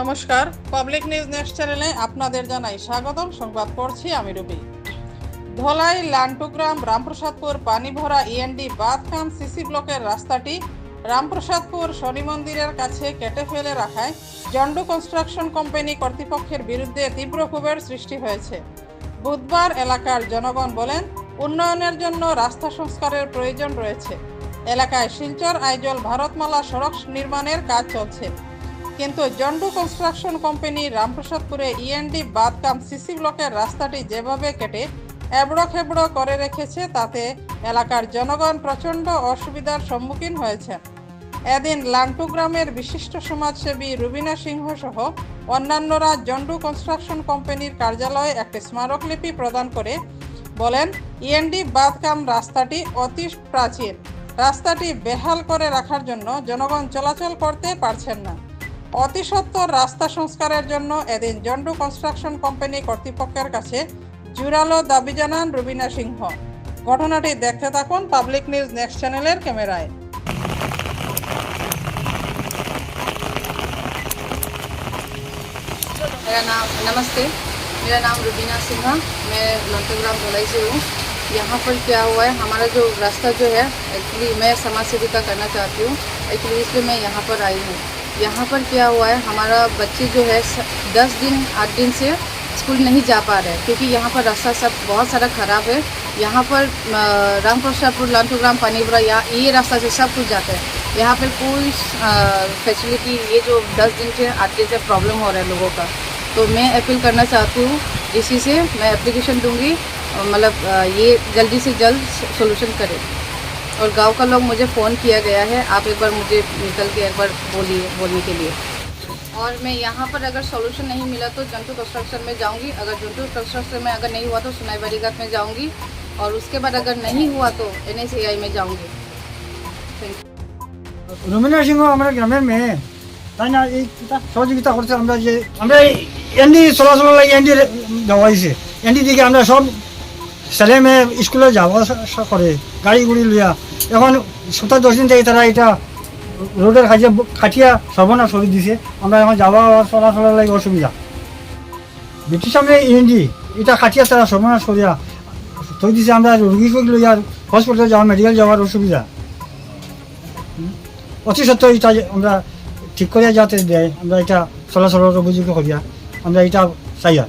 নমস্কার। Public news next চ্যানেলে আপনাদের জানাই স্বাগতম। সংবাদ পড়ছি আমি রবি। ধলাই, লান্টুগ্রাম, রামপ্রসাদপুর পানি ভরা ইএনডি বাঁধকাম সিসি ব্লকের রাস্তাটি রামপ্রসাদপুর শনি মন্দিরের কাছে কেটে ফেলে রাখায় জন্ডু কনস্ট্রাকশন কোম্পানি কর্তৃপক্ষের বিরুদ্ধে তীব্র ক্ষোভের সৃষ্টি হয়েছে। বুধবার এলাকার জনগণ বলেন, উন্নয়নের জন্য রাস্তা সংস্কারের প্রয়োজন রয়েছে। এলাকায় শিলচর, আইজল, ভারতমালা সড়ক নির্মাণের কাজ চলছে। কিন্তু জন্ডু কনস্ট্রাকশন কোম্পানি রামপ্রসাদপুরে ইএনডি বাদকাম সিসি ব্লকের রাস্তাটি যেভাবে কেটে এবড়ো খেবড়ো করে রেখেছে, তাতে এলাকার জনগণ প্রচণ্ড অসুবিধার সম্মুখীন হয়েছেন এদিন লান্টু গ্রামের বিশিষ্ট সমাজসেবী রুবিনা সিংহ সহ অন্যান্যরা জন্ডু কনস্ট্রাকশন কোম্পানির কার্যালয়ে একটি স্মারকলিপি প্রদান করে বলেন ইএনডি বাদকাম রাস্তাটি অতি প্রাচীন। রাস্তাটি বেহাল করে রাখার জন্য জনগণ চলাচল করতে পারছেন না। অতি সত্বর রাস্তা সংস্কারের জন্য এদিন জন্ডু কনস্ট্রাকশন কোম্পানি কর্তৃপক্ষের কাছে জোরালো দাবি জানান রুবিনা সিংহ ঘটনাটি দেখতে থাকুন পাবলিক নিউজ নেক্সট চ্যানেলের ক্যামেরায় मेरा नाम नमस्ते मेरा नाम रुबीना सिन्हा मैं लंतग्राम धोलाई से हूँ यहाँ पर क्या हुआ है हमारा जो रास्ता जो है एक्चुअली मैं समाज सेविका करना चाहती हूँ एक्चुअली इसलिए मैं यहाँ पर आई हूँ यहाँ पर क्या हुआ है हमारा बच्चे जो है दस दिन आठ दिन से स्कूल नहीं जा पा रहे क्योंकि यहाँ पर रास्ता सब बहुत सारा ख़राब है। यहाँ पर अ, रामप्रसादपुर लांटूग्राम पानीपुरा यहाँ ये रास्ता से सब कुछ जाता है। यहाँ पर कोई फैसिलिटी ये जो दस दिन से आठ दिन से प्रॉब्लम हो रहा है लोगों का। तो मैं अपील करना चाहती हूँ डीसी से मैं एप्लीकेशन दूँगी मतलब ये जल्दी से जल्द सोल्यूशन करें। और गांव का लोग मुझे फ़ोन किया गया है आप एक बार मुझे निकल के एक बार बोलिए बोलने के लिए और मैं यहाँ पर अगर सॉल्यूशन नहीं मिला तो जंतु कंस्ट्रक्शन में जाऊँगी अगर जंतु कंस्ट्रक्शन में अगर नहीं हुआ तो सुनाई बारीघाट में जाऊँगी और उसके बाद अगर नहीं हुआ तो एन में जाऊँगी थैंक यू রবীন্দ্র সিংহ আমরা গ্রামের মেয়ে তাই না এই এটা সহযোগিতা করছে আমরা যে আমরা এনডি চলাচল লাগে এনডি দেওয়া হয়েছে এনডি দিকে আমরা সব ছেলে মেয়ে স্কুলে যাওয়া আসা করে, গাড়ি গুড়ি লইয়া। এখন সপ্তাহ দশ দিন থেকে তারা এটা রোডের কাছে খাটিয়া সর্বনাশ করে দিছে। আমরা এখন যাওয়া চলাচলের লাগে অসুবিধা। ব্রিটিশ সামনে এনডি এটা খাটিয়া তারা সর্বনাশ করিয়া থই দিছে। আমরা রুগীকে লইয়া হসপিটালে যাওয়া মেডিকেল যাওয়ার অসুবিধা। অতি সত্ত্বেও এটা আমরা ঠিক করিয়া যাতে দেয়, আমরা এটা চলাচলের উপযোগী করিয়া, আমরা এটা চাই আর